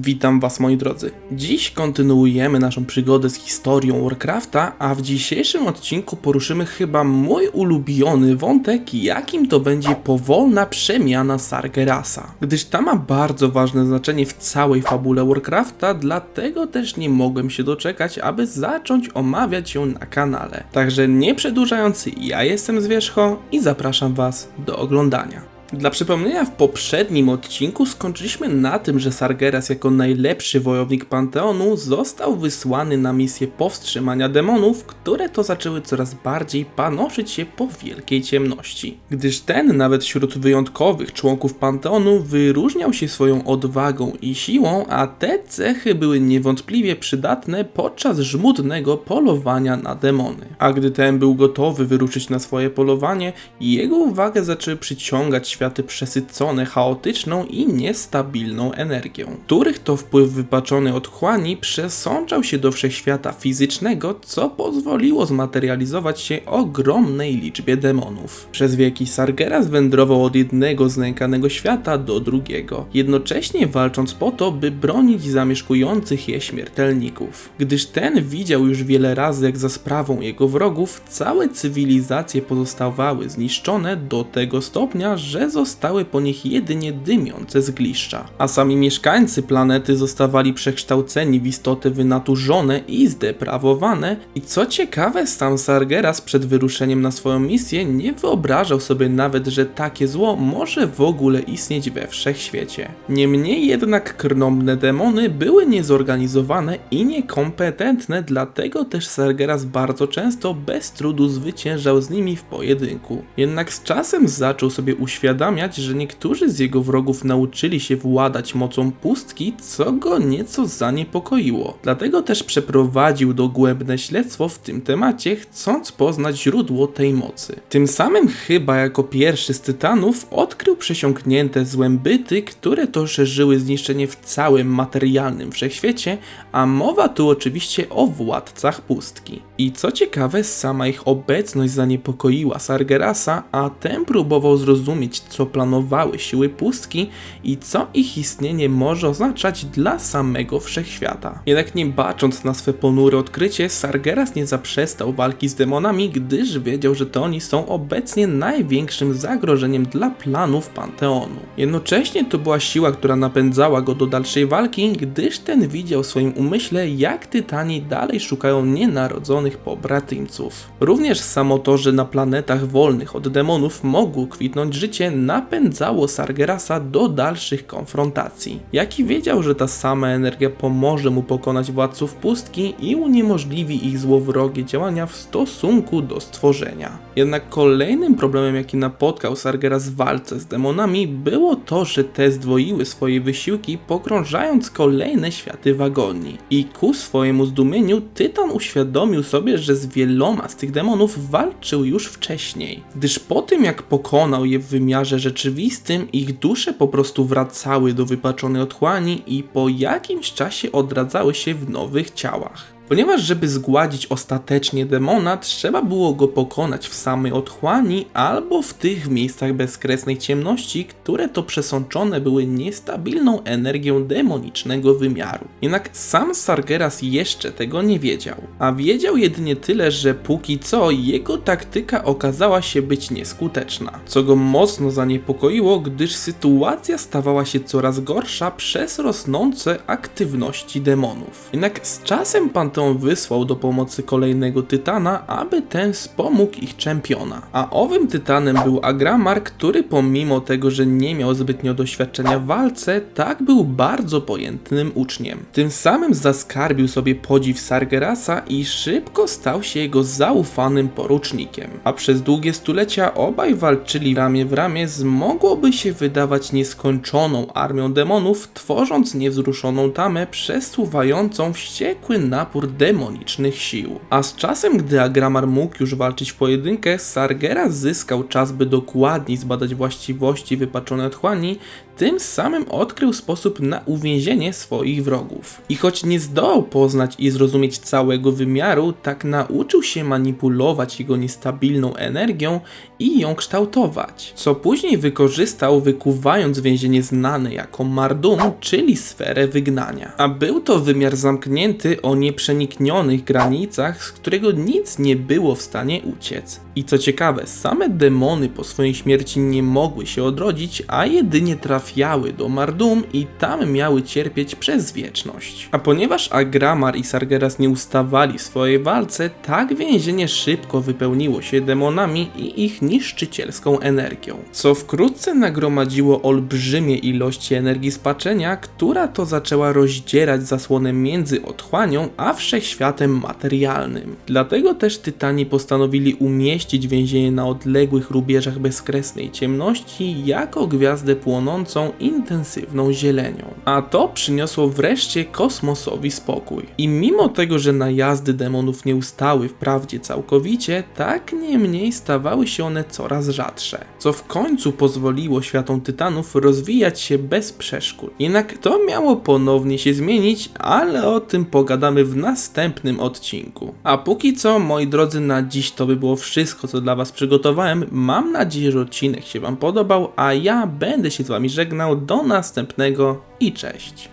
Witam Was moi drodzy. Dziś kontynuujemy naszą przygodę z historią Warcrafta, a w dzisiejszym odcinku poruszymy chyba mój ulubiony wątek, jakim to będzie powolna przemiana Sargerasa. Gdyż ta ma bardzo ważne znaczenie w całej fabule Warcrafta, dlatego też nie mogłem się doczekać, aby zacząć omawiać ją na kanale. Także nie przedłużając, ja jestem Zwierzcho i zapraszam Was do oglądania. Dla przypomnienia, w poprzednim odcinku skończyliśmy na tym, że Sargeras jako najlepszy wojownik Panteonu został wysłany na misję powstrzymania demonów, które to zaczęły coraz bardziej panoszyć się po wielkiej ciemności. Gdyż ten, nawet wśród wyjątkowych członków Panteonu, wyróżniał się swoją odwagą i siłą, a te cechy były niewątpliwie przydatne podczas żmudnego polowania na demony. A gdy ten był gotowy wyruszyć na swoje polowanie, jego uwagę zaczęły przyciągać światy przesycone chaotyczną i niestabilną energią, których to wpływ wypaczony od chłani przesączał się do wszechświata fizycznego, co pozwoliło zmaterializować się ogromnej liczbie demonów. Przez wieki Sargeras wędrował od jednego znękanego świata do drugiego, jednocześnie walcząc po to, by bronić zamieszkujących je śmiertelników. Gdyż ten widział już wiele razy, jak za sprawą jego wrogów całe cywilizacje pozostawały zniszczone do tego stopnia, że zostały po nich jedynie dymiące zgliszcza, a sami mieszkańcy planety zostawali przekształceni w istoty wynaturzone i zdeprawowane i co ciekawe sam Sargeras przed wyruszeniem na swoją misję nie wyobrażał sobie nawet, że takie zło może w ogóle istnieć we wszechświecie. Niemniej jednak krnomne demony były niezorganizowane i niekompetentne, dlatego też Sargeras bardzo często bez trudu zwyciężał z nimi w pojedynku. Jednak z czasem zaczął sobie uświadamiać, że niektórzy z jego wrogów nauczyli się władać mocą pustki, co go nieco zaniepokoiło. Dlatego też przeprowadził dogłębne śledztwo w tym temacie, chcąc poznać źródło tej mocy. Tym samym chyba jako pierwszy z tytanów odkrył przesiąknięte złem byty, które to szerzyły zniszczenie w całym materialnym wszechświecie, a mowa tu oczywiście o władcach pustki. I co ciekawe, sama ich obecność zaniepokoiła Sargerasa, a ten próbował zrozumieć, co planowały siły pustki i co ich istnienie może oznaczać dla samego wszechświata. Jednak nie bacząc na swe ponure odkrycie, Sargeras nie zaprzestał walki z demonami, gdyż wiedział, że to oni są obecnie największym zagrożeniem dla planów Panteonu. Jednocześnie to była siła, która napędzała go do dalszej walki, gdyż ten widział w swoim umyśle, jak Tytani dalej szukają nienarodzonych pobratymców. Również samo to, że na planetach wolnych od demonów mogło kwitnąć życie, napędzało Sargerasa do dalszych konfrontacji. Jaki wiedział, że ta sama energia pomoże mu pokonać władców pustki i uniemożliwi ich złowrogie działania w stosunku do stworzenia. Jednak kolejnym problemem, jaki napotkał Sargeras w walce z demonami, było to, że te zdwoiły swoje wysiłki, pogrążając kolejne światy w agonii. I ku swojemu zdumieniu, Tytan uświadomił sobie, że z wieloma z tych demonów walczył już wcześniej. Gdyż po tym, jak pokonał je w wymiarze rzeczywistym, ich dusze po prostu wracały do wypaczonej otchłani i po jakimś czasie odradzały się w nowych ciałach. Ponieważ żeby zgładzić ostatecznie demona, trzeba było go pokonać w samej otchłani albo w tych miejscach bezkresnej ciemności, które to przesączone były niestabilną energią demonicznego wymiaru. Jednak sam Sargeras jeszcze tego nie wiedział, a wiedział jedynie tyle, że póki co jego taktyka okazała się być nieskuteczna, co go mocno zaniepokoiło, gdyż sytuacja stawała się coraz gorsza przez rosnące aktywności demonów. Jednak z czasem pan Panteon wysłał do pomocy kolejnego tytana, aby ten wspomógł ich czempiona. A owym tytanem był Agramar, który pomimo tego, że nie miał zbytnio doświadczenia w walce, tak był bardzo pojętnym uczniem. Tym samym zaskarbił sobie podziw Sargerasa i szybko stał się jego zaufanym porucznikiem. A przez długie stulecia obaj walczyli ramię w ramię z mogłoby się wydawać nieskończoną armią demonów, tworząc niewzruszoną tamę przesuwającą wściekły napór demonicznych sił. A z czasem, gdy Agramar mógł już walczyć w pojedynkę, Sargeras zyskał czas, by dokładniej zbadać właściwości wypaczonej otchłani, tym samym odkrył sposób na uwięzienie swoich wrogów. I choć nie zdołał poznać i zrozumieć całego wymiaru, tak nauczył się manipulować jego niestabilną energią i ją kształtować, co później wykorzystał wykuwając więzienie znane jako Mardum, czyli sferę wygnania. A był to wymiar zamknięty o nieprzeniknionych granicach, z którego nic nie było w stanie uciec. I co ciekawe, same demony po swojej śmierci nie mogły się odrodzić, a jedynie trafiały do Mardum i tam miały cierpieć przez wieczność. A ponieważ Agramar i Sargeras nie ustawali w swojej walce, tak więzienie szybko wypełniło się demonami i ich niszczycielską energią, co wkrótce nagromadziło olbrzymie ilości energii spaczenia, która to zaczęła rozdzierać zasłonę między otchłanią a wszechświatem materialnym. Dlatego też Tytani postanowili umieścić więzienie na odległych rubieżach bezkresnej ciemności jako gwiazdę płonącą intensywną zielenią. A to przyniosło wreszcie kosmosowi spokój. I mimo tego, że najazdy demonów nie ustały wprawdzie całkowicie, tak niemniej stawały się one coraz rzadsze, co w końcu pozwoliło światom Tytanów rozwijać się bez przeszkód. Jednak to miało ponownie się zmienić, ale o tym pogadamy w następnym odcinku. A póki co, moi drodzy, na dziś to by było wszystko, co dla Was przygotowałem. Mam nadzieję, że odcinek się Wam podobał, a ja będę się z Wami żegnał. Do następnego i cześć.